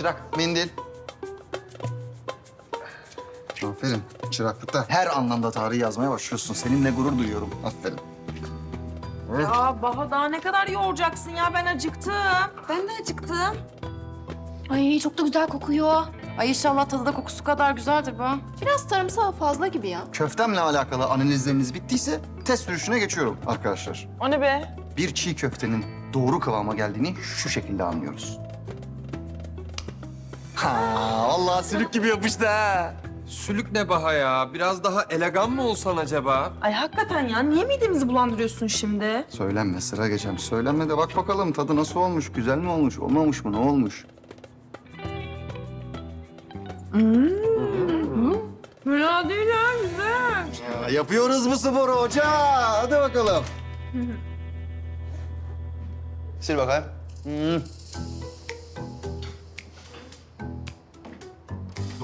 çırak, mendil. Aferin. Çıraklıkta her anlamda tarih yazmaya başlıyorsun. Seninle gurur duyuyorum. Aferin. Evet. Ya baba daha ne kadar yoğuracaksın ya ben acıktım. Ben de acıktım. Ay çok da güzel kokuyor. Ay inşallah tadı da kokusu kadar güzeldir bu. Biraz tarımsal fazla gibi ya. Köftemle alakalı analizleriniz bittiyse test sürüşüne geçiyorum arkadaşlar. O ne be? Bir çiğ köftenin doğru kıvama geldiğini şu şekilde anlıyoruz. Ha, vallahi sülük gibi yapıştı ha. Sülük ne Baha ya? Biraz daha elegan mı olsan acaba? Ay hakikaten ya niye midemizi bulandırıyorsun şimdi? Söylenme sıra geçem. Söylenme de bak bakalım tadı nasıl olmuş, güzel mi olmuş, olmamış mı, ne olmuş? Fena değil ha güzel. Ya, yapıyoruz bu sporu hoca. Hadi bakalım. Sil bakayım. Hmm.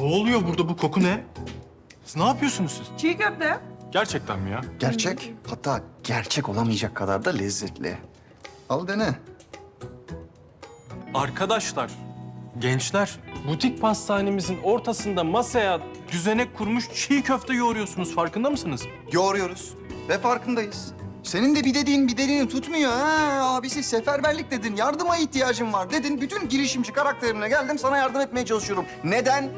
Oluyor burada bu koku ne? Siz ne yapıyorsunuz siz? Çiğ köfte. Gerçekten mi ya? Gerçek, hatta gerçek olamayacak kadar da lezzetli. Al dene. Arkadaşlar, gençler, butik pastanemizin ortasında masaya düzenek kurmuş çiğ köfte yoğuruyorsunuz. Farkında mısınız? Yoğuruyoruz ve farkındayız. Senin de bir dediğin bir dediğini tutmuyor ha. Abisi seferberlik dedin, yardıma ihtiyacım var dedin. Bütün girişimci karakterine geldim, sana yardım etmeye çalışıyorum. Neden?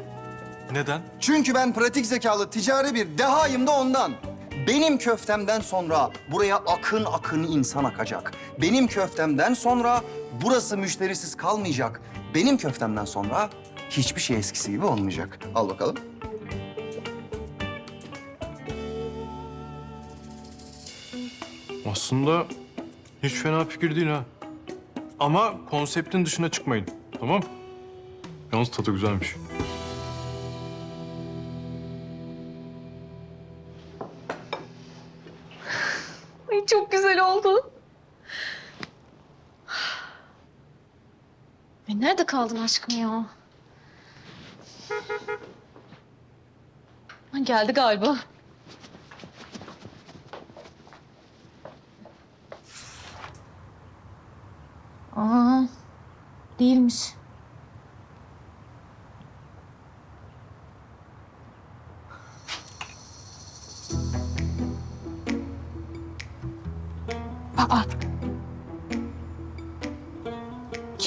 Neden? Çünkü ben pratik zekalı, ticari bir dehayım da ondan. Benim köftemden sonra buraya akın akın insan akacak. Benim köftemden sonra burası müşterisiz kalmayacak. Benim köftemden sonra hiçbir şey eskisi gibi olmayacak. Al bakalım. Aslında hiç fena fikir değil ha. Ama konseptin dışına çıkmayın. Tamam? Yalnız tadı güzelmiş. Güzel oldu. Ay nerede kaldın aşkım ya? Ha, geldi galiba. Aa, değilmiş.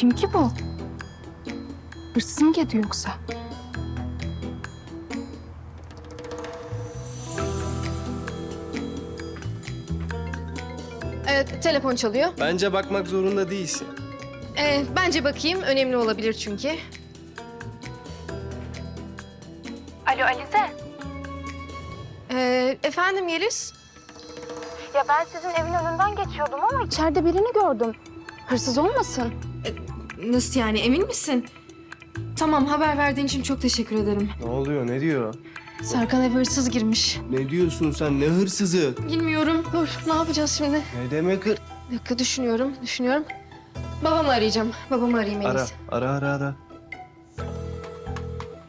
Kim ki bu? Hırsız mı geliyor yoksa? Evet, telefon çalıyor. Bence bakmak zorunda değilsin. Ee, bence bakayım, önemli olabilir çünkü. Alo Alize. Ee, efendim Yeliz? Ya ben sizin evin önünden geçiyordum ama içeride birini gördüm. Hırsız olmasın? Nasıl yani, emin misin? Tamam, haber verdiğin için çok teşekkür ederim. Ne oluyor, ne diyor? Serkan eve hırsız girmiş. Ne diyorsun sen, ne hırsızı? Bilmiyorum. Dur, ne yapacağız şimdi? Ne demek hır... Bir dakika düşünüyorum, düşünüyorum. Babamı arayacağım. Babamı arayayım en Ara, iyisi. ara, ara, ara.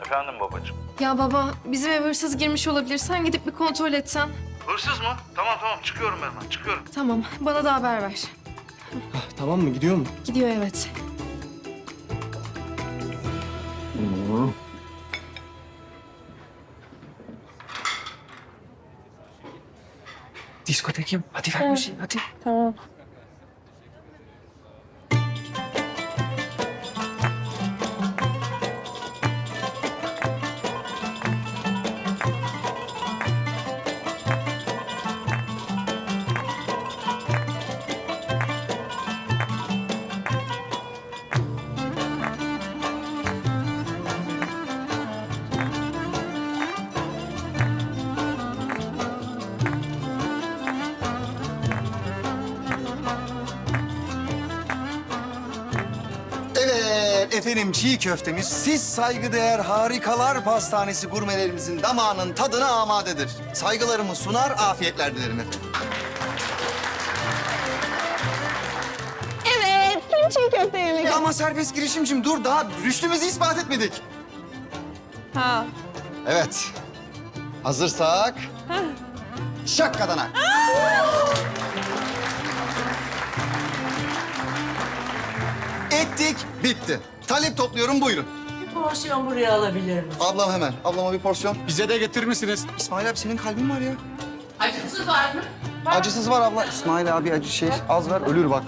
Efendim babacığım. Ya baba, bizim eve hırsız girmiş olabilir. Sen gidip bir kontrol etsen. Hırsız mı? Tamam tamam çıkıyorum ben hemen çıkıyorum. Tamam, bana da haber ver. Ah, tamam mı, gidiyor mu? Gidiyor evet. Diskotekim. Hadi ver müziği hadi. Evet efendim çiğ köftemiz siz saygıdeğer harikalar pastanesi gurmelerimizin damağının tadına amadedir. Saygılarımı sunar, afiyetler dilerim efendim. Evet, kim çiğ köfte yemek? Ama serbest girişimcim dur daha rüştümüzü ispat etmedik. Ha. Evet. Hazırsak... Şak kadanak. Ettik, bitti. Talep topluyorum buyurun. Porsiyon buraya alabilir miyim? Ablam hemen. Ablama bir porsiyon. Bize de getirir misiniz? İsmail abi senin kalbin var ya. Acısı var mı? Acısız var abla. İsmail abi acı şey az ver ölür bak.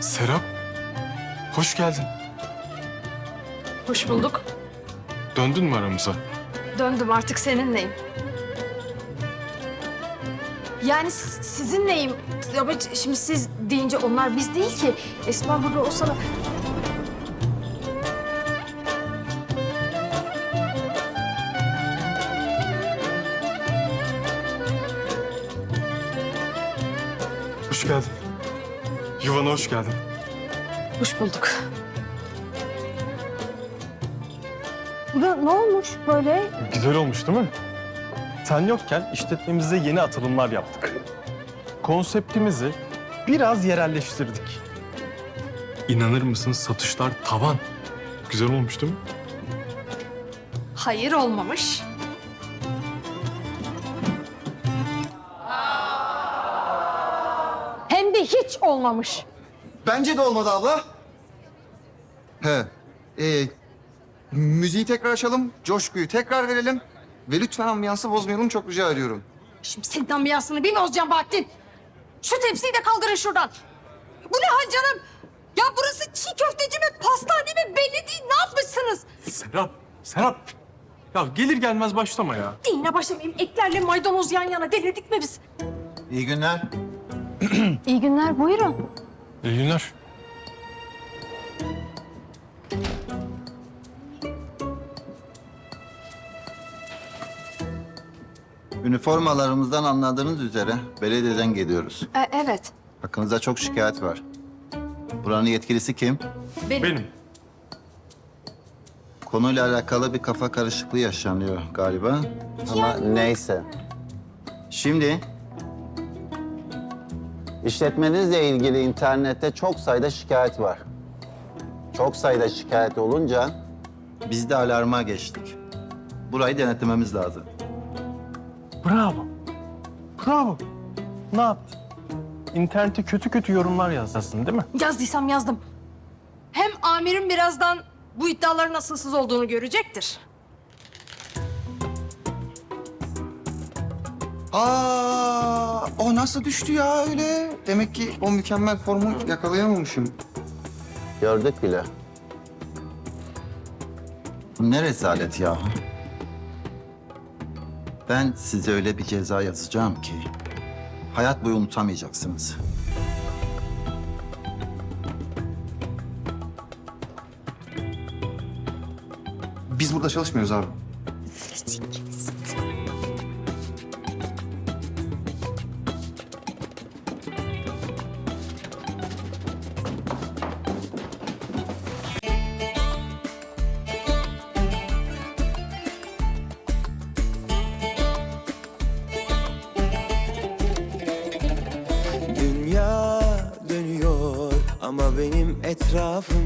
Serap, hoş geldin. Hoş bulduk. Döndün mü aramıza? Döndüm artık seninleyim. Yani s- sizinleyim. Ama şimdi siz deyince onlar biz değil ki. Esma burada olsa da... Yuvana hoş geldin. Hoş bulduk. Bu ne olmuş böyle? Güzel olmuş değil mi? Sen yokken işletmemize yeni atılımlar yaptık. Konseptimizi biraz yerelleştirdik. İnanır mısın satışlar tavan. Güzel olmuş değil mi? Hayır olmamış. Olmamış. Bence de olmadı abla. He. Ee, müziği tekrar açalım. Coşkuyu tekrar verelim. Ve lütfen ambiyansı bozmayalım çok rica ediyorum. Şimdi senin ambiyansını bir bozacağım Bahattin. Şu tepsiyi de kaldırın şuradan. Bu ne hal canım? Ya burası çiğ köfteci mi, pastane mi belli değil. Ne yapmışsınız? Serap, Serap. Ya gelir gelmez başlama ya. Yine başlamayayım. Eklerle maydanoz yan yana. Delirdik mi biz? İyi günler. İyi günler buyurun. İyi günler. Üniformalarımızdan anladığınız üzere belediyeden geliyoruz. E, evet. Hakkınızda çok şikayet var. Buranın yetkilisi kim? Benim. Konuyla alakalı bir kafa karışıklığı yaşanıyor galiba. Ama neyse. Şimdi işletmenizle ilgili internette çok sayıda şikayet var. Çok sayıda şikayet olunca biz de alarma geçtik. Burayı denetlememiz lazım. Bravo. Bravo. Ne yaptın? İnternete kötü kötü yorumlar yazdın değil mi? Yazdıysam yazdım. Hem amirim birazdan bu iddiaların asılsız olduğunu görecektir. Aa, o nasıl düştü ya öyle? Demek ki o mükemmel formu yakalayamamışım. Gördük bile. Bu ne rezalet ya. Ben size öyle bir ceza yazacağım ki... ...hayat boyu unutamayacaksınız. Biz burada çalışmıyoruz abi. Ama benim etrafım